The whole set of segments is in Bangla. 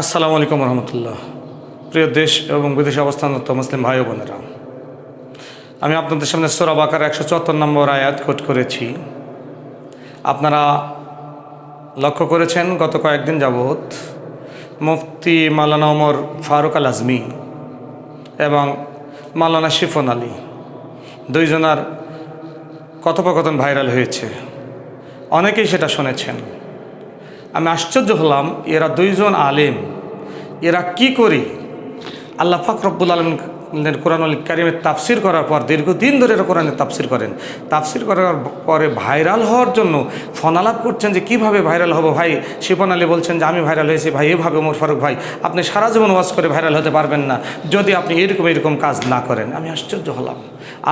আসসালামু আলাইকুম রহমতুল্লাহ। প্রিয় দেশ এবং বিদেশে অবস্থানরত মুসলিম ভাই বোনেরা, আমি আপনাদের সামনে সোরা বাকার একশো চুয়াত্তর নম্বর আয়াত কোট করেছি। আপনারা লক্ষ্য করেছেন গত কয়েকদিন যাবৎ মুফতি মালানা ওমর ফারুক আল আজমি এবং মালানা শিফন আলী দুইজনার কথোপকথন ভাইরাল হয়েছে। অনেকেই সেটা শুনেছেন। আমি আশ্চর্য হলাম, এরা দুইজন আলেম। এরা কি করে? আল্লাহ ফাক আলম কোরআনুল কারিমের তাফসির করার পর দীর্ঘদিন ধরে এরা কোরআনের তাফসির করেন। তাফসির করার পরে ভাইরাল হওয়ার জন্য ফোনালাপ করছেন যে, কীভাবে ভাইরাল হব ভাই? শিপন আলী বলছেন যে, আমি ভাইরাল হয়েছি ভাই, এভাবে ওমর ফারুক ভাই, আপনি সারা জীবন ওয়াজ করে ভাইরাল হতে পারবেন না। যদি আপনি এরকম এরকম কাজ না করেন। আমি আশ্চর্য হলাম।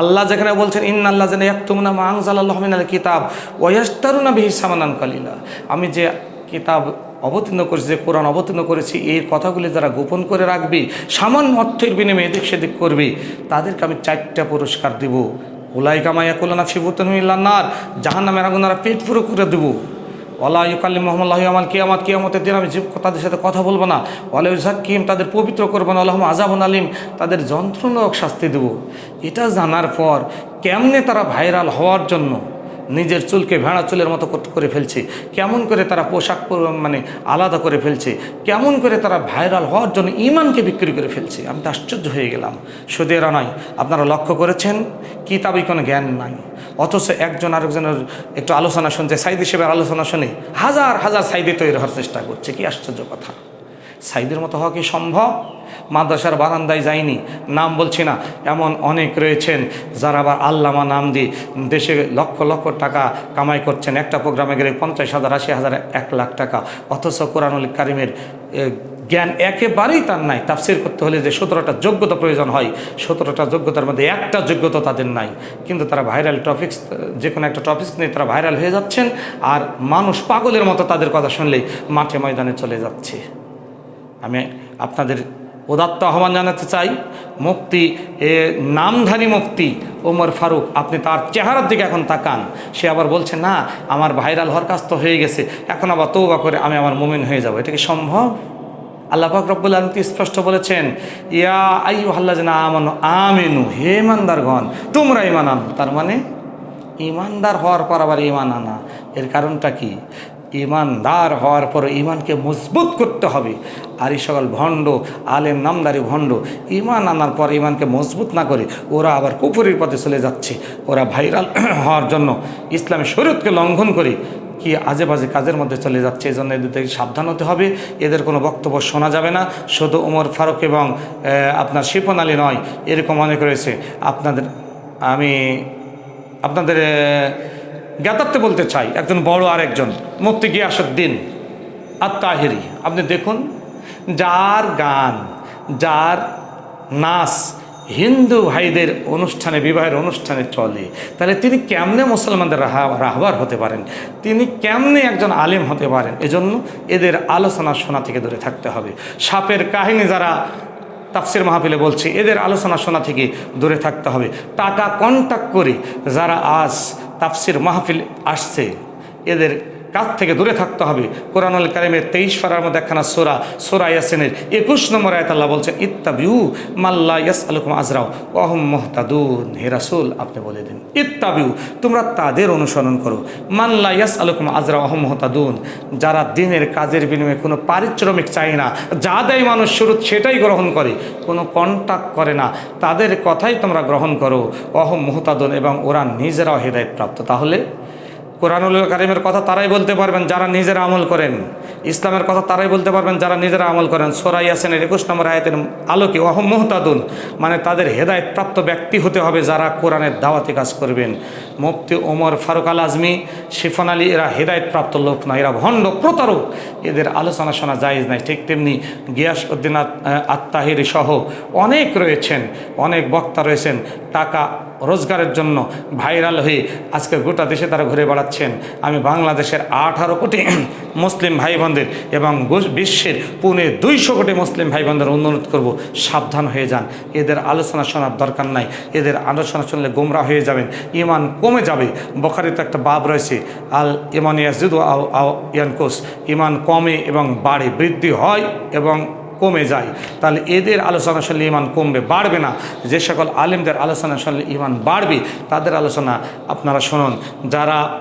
আল্লাহ যেখানে বলছেন ইন আল্লাহ যেন এক তুমনা মাংজাল আল্লাহ মিনাল কিতাব ওয়াস্তারুনা বিহি সামানান কালিলা। আমি যে কিতাব অবতীর্ণ করেছে যে কোরআন অবতীর্ণ করেছি, এই কথাগুলি যারা গোপন করে রাখবি, সামান্য অর্থের বিনিময়ে এদিক সেদিক করবি, তাদেরকে আমি চারটা পুরস্কার দিব। ওলাই কামাইয়া কোলানা ফিবুতনার জাহান নামের আগুনারা পেট পুরো করে দেবো। ওলা ইউকাল্লি মোহাম্মদ আমাল কিয়ামাত, কিয়ামতের দিন আমি তাদের সাথে কথা বলব না। ওলা জাকিম তাদের পবিত্র করব না আল্লাহ আজাবন আলিম, তাদের যন্ত্রণাক শাস্তি দেব। এটা জানার পর কেমনে তারা ভাইরাল হওয়ার জন্য নিজের চুলকে ভেড়া চুলের মতো করে ফেলছে, কেমন করে তারা পোশাক মানে আলাদা করে ফেলছে, কেমন করে তারা ভাইরাল হওয়ার জন্য ইমানকে বিক্রি করে ফেলছে, আমি তো আশ্চর্য হয়ে গেলাম। শুধু এরা নয়, আপনারা লক্ষ্য করেছেন? কিতাবই কোনো জ্ঞান নাই। অথচ একজন আরেকজনের একটু আলোচনা শুনছে, সাইদ হিসেবে আলোচনা শুনে হাজার হাজার সাইদে তৈরি হওয়ার চেষ্টা করছে, কি আশ্চর্য কথা। সাইদের মতো হওয়া কি সম্ভব? মাদ্রাসার বারান্দায় যায়নি নাম বলছি না, এমন অনেক রয়েছেন যারা আবার আল্লামা নাম দিয়ে দেশে লক্ষ লক্ষ টাকা কামাই করছেন। একটা প্রোগ্রামে গেলে পঞ্চাশ হাজার, আশি হাজার, এক লাখ টাকা। অথচ কোরআনুল কারিমের জ্ঞান একেবারেই তার নাই। তাফসির করতে হলে যে সতেরোটা যোগ্যতা প্রয়োজন হয়, সতেরোটা যোগ্যতার মধ্যে একটা যোগ্যতা তাদের নাই। কিন্তু তারা ভাইরাল টপিক্স, যে কোনো একটা টপিক্স নিয়ে তারা ভাইরাল হয়ে যাচ্ছেন, আর মানুষ পাগলের মতো তাদের কথা শুনলেই মাঠে ময়দানে চলে যাচ্ছে। আমি আপনাদের উদাত্ত আহ্বান জানাতে চাই। মুক্তি, এ নামধারী মুক্তি ওমর ফারুক, আপনি তার চেহারার দিকে এখন তাকান। সে আবার বলছে, না, আমার ভাইরাল হওয়ার কাজ তো হয়ে গেছে। এখন আবার তৌবা করে আমি আমার মুমিন হয়ে যাব। এটা কি সম্ভব? আল্লাহ পাক রব্বুল আলম স্পষ্ট বলেছেন? ইয়া আই আল্লাহ যেন আমানো আমেনু, হে ইমানদারগণ, তোমরা ইমান আনো। তার মানে ইমানদার হওয়ার পর আবার ইমান আনা। এর কারণটা কি? ইমানদার হওয়ার পর ইমানকে মজবুত করতে হবে। আর এই সকল ভণ্ড, আলেম, নামদারি ভণ্ড, ইমান আনার পর ইমানকে মজবুত না করে ওরা আবার কুপুরের পথে চলে যাচ্ছে। ওরা ভাইরাল হওয়ার জন্য ইসলামের শরীয়তকে লঙ্ঘন করে কি আজে বাজে কাজের মধ্যে চলে যাচ্ছে এই জন্য এদের থেকে সাবধান হতে হবে। এদের কোনো বক্তব্য শোনা যাবে না। শুধু ওমর ফারুক এবং আপনার শিপন আলী নয়, এরকম অনেক রয়েছে। আপনাদের, আমি, আপনাদের জ্ঞাতার্থে বলতে চাই, একজন বড় আর একজন মুক্তি গিয়াসুদ্দিন আর আপনি দেখুন, যার গান, যার নাচ হিন্দু ভাইদের অনুষ্ঠানে, বিবাহের অনুষ্ঠানে চলে, তাহলে তিনি কেমনে মুসলমানদের রাহবার হতে পারেন? তিনি কেমনে একজন আলেম হতে পারেন? এজন্য এদের আলোচনা শোনা থেকে দূরে থাকতে হবে। সাপের কাহিনী যারা তাফসির মাহফিলে বলছে, এদের আলোচনা শোনা থেকে দূরে থাকতে হবে। টাকা কন্ট্যাক্ট করে যারা আজ তাফসির মাহফিল আসছে। এদের কাছ থেকে দূরে থাকতে হবে। কোরআনুল কারিমের তেইশ ফারার মধ্যে একখানা সোরা সোরা ইয়াসিনের একুশ নম্বর আয়াত আল্লাহ বলছেন, ইত্তাবিউ মাল্লা ইয়াস আলুকুম আজরাও অহম মোহতাদুন। হে রাসুল, আপনি বলে দিন, ইত্তাবিউ, তোমরা তাদের অনুসরণ করো। মাল্লা ইয়াস আলুকুম আজরা অহম মোহতাদুন। যারা দিনের কাজের বিনিময়ে কোনো পারিশ্রমিক চায় না, যা দেয় মানুষ শুরু সেটাই গ্রহণ করে। কোনো কন্ট্যাক্ট করে না। তাদের কথাই তোমরা গ্রহণ করো। অহম মোহতাদুন এবং ওরা নিজেরাও হেদায়ত প্রাপ্ত তাহলে কোরআনুল কারিমের কথা তারাই বলতে পারবেন যারা নিজেরা আমল করেন। ইসলামের কথা তারাই বলতে পারবেন যারা নিজেরা আমল করেন। সোরাই আসেনের একুশ নম্বর আয়াতের আলোকে অহম মোহতাদুন মানে তাদের হেদায়ত প্রাপ্ত ব্যক্তি হতে হবে যারা কোরআনের দাওয়াতে কাজ করবেন। মুফতি ওমর ফারুক আল আজমি, শিফন আলী, এরা হেদায়ত প্রাপ্ত লোক না, এরা ভণ্ড প্রতারক। এদের আলোচনা শোনা জায়েজ নাই, ঠিক তেমনি গিয়াস উদ্দিন আত- আত্মাহির সহ অনেক রয়েছেন, অনেক বক্তা রয়েছেন। টাকা রোজগারের জন্য ভাইরাল হয়ে আজকে গোটা দেশে তারা ঘুরে বেড়াচ্ছেন। আমি বাংলাদেশের আঠারো কোটি মুসলিম ভাই বোনদের এবং বিশ্বের পুনে দুইশো কোটি মুসলিম ভাই বোনদের অনুরোধ করব, সাবধান হয়ে যান। এদের আলোচনা শোনার দরকার নাই। এদের আলোচনা শুনলে গোমরা হয়ে যাবেন। ইমান কমে যাবে। বখারিতে একটা বাব রয়েছে, আল ইমান ইয়াজিদ আও আও ইয়ানকুস। ইমান কমে এবং বাড়ে, বৃদ্ধি হয় এবং কমে যায়। তাহলে এদের আলোচনা শুনলে ইমান কমবে, বাড়বে না। যে সকল আলেমদের আলোচনা শুনলে ইমান বাড়বে, তাদের আলোচনা আপনারা শুনুন। যারা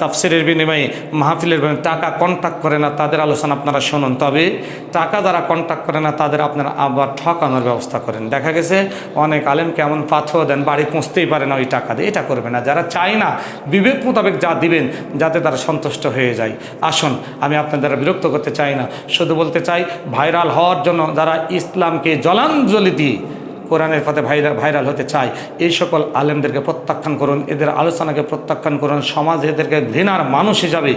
তাফসিরের বিনিময়ে মাহফিলের বিনিময়ে টাকা কন্ট্যাক্ট করে না, তাদের আলোচনা আপনারা শুনুন। তবে টাকা যারা কন্ট্যাক্ট করে না, তাদের আপনারা আবার ঠকানোর ব্যবস্থা করেন। দেখা গেছে অনেক আলেম কেমন পাথর দেন, বাড়ি পৌঁছতেই পারে না ওই টাকা দিয়ে। এটা করবে না। যারা চায় না, বিবেক মোতাবেক যা দিবেন, যাতে তারা সন্তুষ্ট হয়ে যায়। আসুন, আমি আপনাদের বিরক্ত করতে চাই না। শুধু বলতে চাই, ভাইরাল হওয়ার জন্য যারা ইসলামকে জলাঞ্জলি দিয়ে কোরআনের পথে ভাইরাল ভাইরাল হতে চায়। এই সকল আলেমদেরকে প্রত্যাখ্যান করুন, এদের আলোচনাকে প্রত্যাখ্যান করুন, সমাজ এদেরকে ঘৃণার মানুষ হিসাবে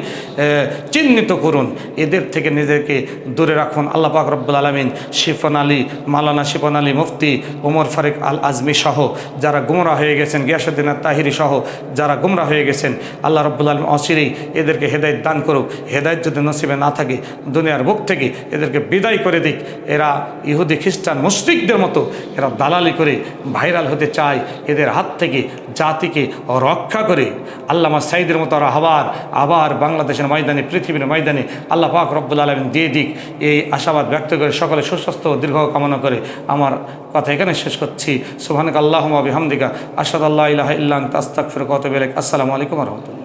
চিহ্নিত করুন। এদের থেকে নিজেকে দূরে রাখুন। আল্লাহ পাক রব্বুল আলমিন শিফন আলী মালানা শিফন আলী মুফতি, ওমর ফারিক আল আজমি সহ যারা গুমরা হয়ে গেছেন গিয়াসুদ্দিন তাহিরি সহ যারা গুমরা হয়ে গেছেন, আল্লাহ রব্বুল আলম অচিরেই এদেরকে হেদায়ত দান করুক। হেদায়ত যদি নসিবে না থাকে, দুনিয়ার বুক থেকে এদেরকে বিদায় করে দিক। এরা ইহুদি, খ্রিস্টান, মুশরিকদের মতো, এরা দালালি করে ভাইরাল হতে চায়, এদের হাত থেকে জাতিকে রক্ষা করে। আল্লামা সাইদের মতো আর আবার আবার বাংলাদেশের ময়দানে, পৃথিবীর ময়দানে আল্লাহ পাক রব্বুল আলমিন দিয়ে দিক। এই আশাবাদ ব্যক্ত করে সকলে সুস্বাস্থ্য ও দীর্ঘ কামনা করে আমার কথা এখানে শেষ করছি। সুবহানাক আল্লাহুম্মা বিহামদিকা, আশহাদু আল্লা ইলাহা ইল্লা আনতা, আস্তাগফিরুকা ওয়া আতুবু ইলাইক। আসসালামু আলাইকুম রাহমাতুল্লাহ।